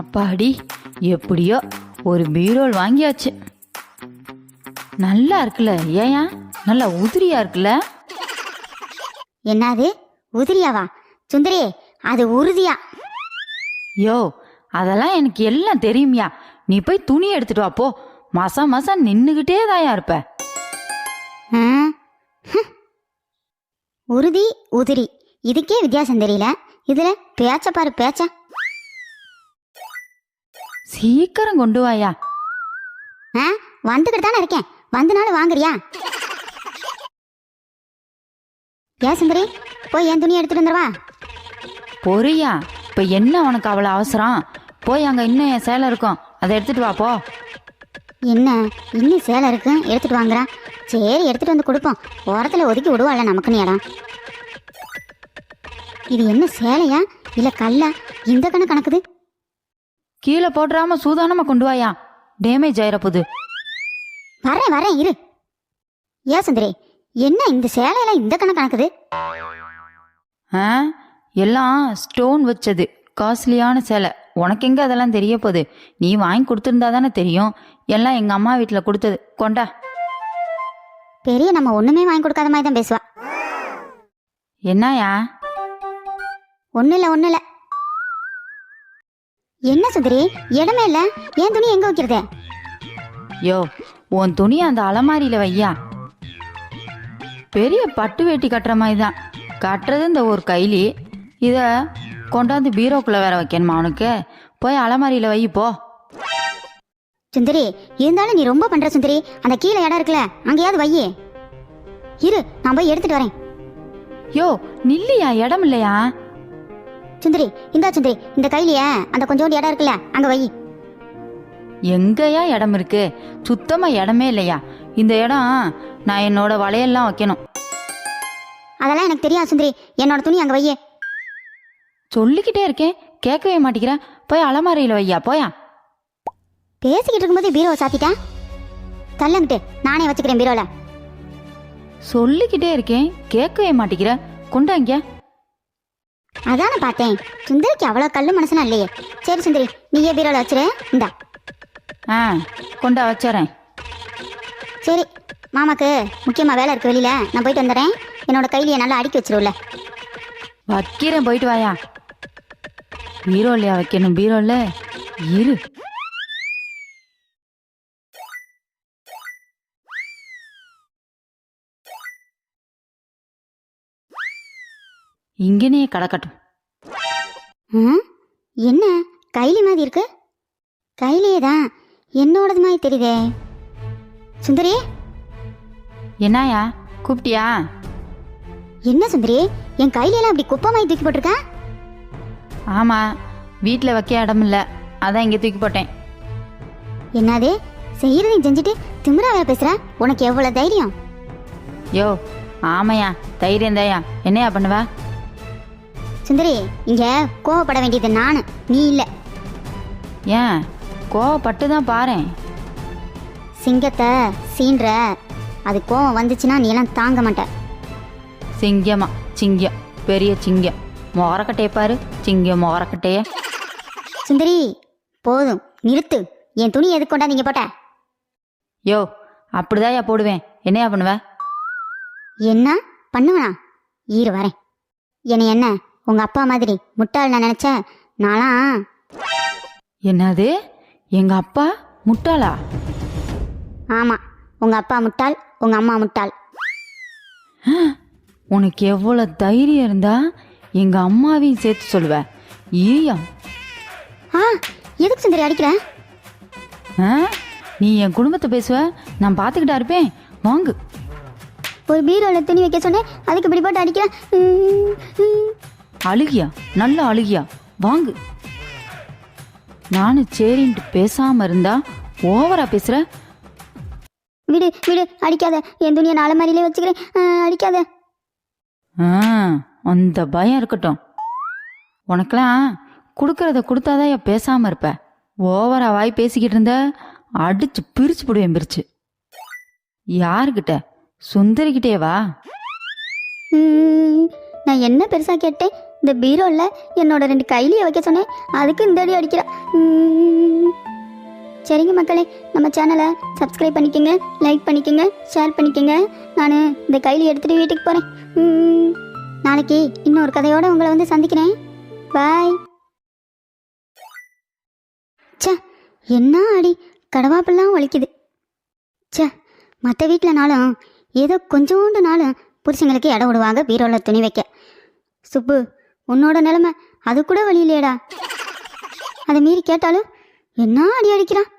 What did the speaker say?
அப்பாடி எப்படியோ ஒரு பீரோல் வாங்கியாச்சு. நல்லா இருக்குல்ல ஏயா நல்லா உதிரியா இருக்குல்ல? என்னது? உதிரியாவா? சுந்தரி அது உறுதியா? யோ அதெல்லாம் எனக்கு எல்லாம் தெரியும்யா. நீ போய் துணி எடுத்துட்டு வா போ. மாசம் மாசம் நின்னுகிட்டே தாயா இருப்ப. உறுதி உதிரி. இதுக்கே வித்தியாசம் தெரியல. இதுல பேச்ச பாரு பேச்ச. சீக்கிரம் கொண்டு வாயா. ஆ வந்துகிட்டு தானே இருக்கேன். வந்தனாலும் வாங்குறியா? ஏன் சுந்தரி போய் என் துணி எடுத்துட்டு வந்துருவா பொரியா இப்ப என்ன உனக்கு அவ்வளவு அவசரம்? போய் அங்க இன்னும் என் சேலை இருக்கும். அதை எடுத்துட்டு வா போ. என்ன? இன்னும் சேலை இருக்கு எடுத்துட்டு வாங்குறா. சரி எடுத்துட்டு வந்து கொடுப்போம். ஓரத்துல ஒதுக்கி விடுவாள்ல நமக்குன்னு இடம் இது என்ன சேலையா? இல்ல கல்லா? இந்த கணக்கு கணக்குது? கீழே போட்டுறாம சூதானமா கொண்டு வாயா. டேமேஜ் ஆயிர போகுது வரேன் வரேன் இரு. ஏ சுந்தரி? என்ன இந்த சேலையெல்லாம் இந்த கணக்கு கணக்குது? ஆ? எல்லாம் ஸ்டோன் வச்சது. காஸ்ட்லியான சேலை. உனக்கு எங்க அதெல்லாம் தெரிய போகுது? நீ வாங்கி கொடுத்துருந்தா தானே தெரியும். எல்லாம் எங்க அம்மா வீட்டில் கொடுத்தது. கொண்டா. பெரிய நம்ம ஒண்ணுமே வாங்கி கொடுக்காத மாதிரி தான் பேசுவா. என்னயா ஒண்ணு இல்ல ஒண்ணு இல்ல என்ன சுந்தரி? இடமே இல்ல. என் துணி எங்க வைக்கிறது? யோ உன் துணி அந்த அலமாரியில வையா? பெரிய பட்டு வேட்டி கட்டுற மாதிரி தான் கட்டுறது இந்த ஒரு கைலி. இதை கொண்டாந்து பீரோக்குள்ள வேற வைக்கணுமா உனக்கு போய் அலமாரியில வை போ. சுந்தரி இருந்தாலும் நீ ரொம்ப பண்ற சுந்தரி. அந்த கீழே இடம் இருக்குல்ல அங்கேயாவது வையே. இரு நான் போய் எடுத்துட்டு வரேன். யோ நில்லையா? இடம் இல்லையா? சுந்தரி இந்தா சுந்தரி இந்த கையிலேய அந்த கொஞ்சோண்டு இடம் இருக்குல்ல அங்க வை. எங்கயா இடம் இருக்கு? சுத்தமா இடமே இல்லையா? இந்த இடம் நான் என்னோட வளையல்லாம் வைக்கணும். அதெல்லாம் எனக்கு தெரியாது சுந்தரி. என்னோட துணி அங்க வையே. சொல்லிக்கிட்டே இருக்கேன். கேட்கவே மாட்டேங்கிற போய் அலமாரியில வையா? போயா? பேசிக்கிட்டு இருக்கும்போது பீரோவை சாத்திட்டேன் தள்ளங்கிட்டு நானே வச்சுக்கிறேன் பீரோல. சொல்லிக்கிட்டே இருக்கேன். கேட்கவே மாட்டேங்கிற கொண்டாங்க. அதானே பார்த்தேன். சுந்தரிக்கு அவ்வளோ கல்லு மனசுனா இல்லையே. சரி சுந்தரி நீயே பீரோல வச்சிரு. இந்தா. ஆ கொண்டா வச்சுறேன். சரி மாமாக்கு முக்கியமாக வேலை இருக்கு வெளியில. நான் போயிட்டு வந்துடுறேன். என்னோட கையிலேயே நல்லா அடுக்கி வச்சிருவில்ல வைக்கிறேன் போயிட்டு வாயா. பீரோலையா வைக்கணும்? பீரோல இரு. இங்கனே கிடக்கட்டும். ம்? என்ன? கைலி மாதிரி இருக்கு? கையிலேயே தான் என்னோடது மாதிரி தெரியுதே. சுந்தரி? என்னயா? கூப்பிட்டியா? என்ன சுந்தரி? என் கையிலெல்லாம் அப்படி குப்பை மாதிரி தூக்கி போட்டிருக்க? ஆமா வீட்டில் வைக்க இடம் இல்லை. அதான் இங்கே தூக்கி போட்டேன். என்னது? செய்யறதையும் செஞ்சுட்டு திமிரா வேற பேசுற? உனக்கு எவ்வளவு தைரியம்? யோ ஆமையா தைரியம் தாயா என்னையா பண்ணுவ? சுந்தரி இங்க கோவப்பட வேண்டியது நானு நீ இல்ல. ஏன்? கோவப்பட்டு தான் பாரேன் சிங்கத்தை சீன்ற அது கோவம் வந்துச்சுன்னா நீ எல்லாம் தாங்க மாட்ட. சிங்கமா? சிங்கம் பெரிய சிங்கம் மொரக்கட்டைய பாரு. சிங்கம் மொரக்கட்டைய. சுந்தரி போதும். நிறுத்து. என் துணி எதுக்கு கொண்டா நீங்க போட்ட? யோ அப்படிதான்யா போடுவேன். என்னையா பண்ணுவ? என்ன? பண்ணுவனா? ஈரு வரேன். என்னை என்ன? உங்க அப்பா மாதிரி முட்டாள் நான் நினைச்சேன் நான்லாம் என்னது? எங்க அப்பா முட்டாளா? ஆமா உங்க அப்பா முட்டாள் உங்க அம்மா முட்டாள். உனக்கு எவ்வளவு தைரியம் இருந்தா எங்க அம்மாவையும் சேர்த்து சொல்லுவ. ஈயா ஆ எதுக்கு சுந்தரி அடிக்கிற? ஆ? நீ என் குடும்பத்தை பேசுவ? நான் பார்த்துக்கிட்டா இருப்பேன். வாங்கு. ஒரு பீரோல துணி வைக்க சொன்னேன் அதுக்கு இப்படி போட்டு அடிக்கிற? ம், ம். அழுகியா? நல்ல அழுகியா? வாங்கு. நானும் சரின்ட்டு பேசாம இருந்தா ஓவரா பேசுற? விடு விடு அடிக்காத. என் துணியை நாலு மாதிரிலே வச்சுக்கிறேன். அடிக்காத. அந்த பயம் இருக்கட்டும். உனக்கெல்லாம் கொடுக்கறத கொடுத்தாதான் பேசாம இருப்ப? ஓவரா வாய் பேசிக்கிட்டு இருந்த அடிச்சு பிரிச்சு போடுவேன் பிரிச்சு. யாருக்கிட்ட? சுந்தரிக்கிட்டே வா ம், நான் என்ன பெருசாக கேட்டேன்? இந்த பீரோவில் என்னோட ரெண்டு கைலியை வைக்க சொன்னேன். அதுக்கு இந்த அடி அடிக்கிறா. சரிங்க மக்களே நம்ம சேனலை சப்ஸ்கிரைப் பண்ணிக்கோங்க லைக் பண்ணிக்கோங்க ஷேர் பண்ணிக்கோங்க. நான் இந்த கையில் எடுத்துகிட்டு வீட்டுக்கு போகிறேன் நாளைக்கு இன்னொரு கதையோடு உங்களை வந்து சந்திக்கிறேன். பாய் ச்சே என்ன அடி? கடவாப்பெல்லாம் வலிக்குது. சே மற்ற வீட்டில்னாலும் ஏதோ கொஞ்சோண்டு நாளும் புருஷங்களுக்கு இடம் விடுவாங்க பீரோவில் துணி வைக்க. சுப்பு உன்னோட நிலைமை அது கூட வழி இல்லையடா அதை மீறி கேட்டாலும் என்ன அடி அடிக்கிறான்?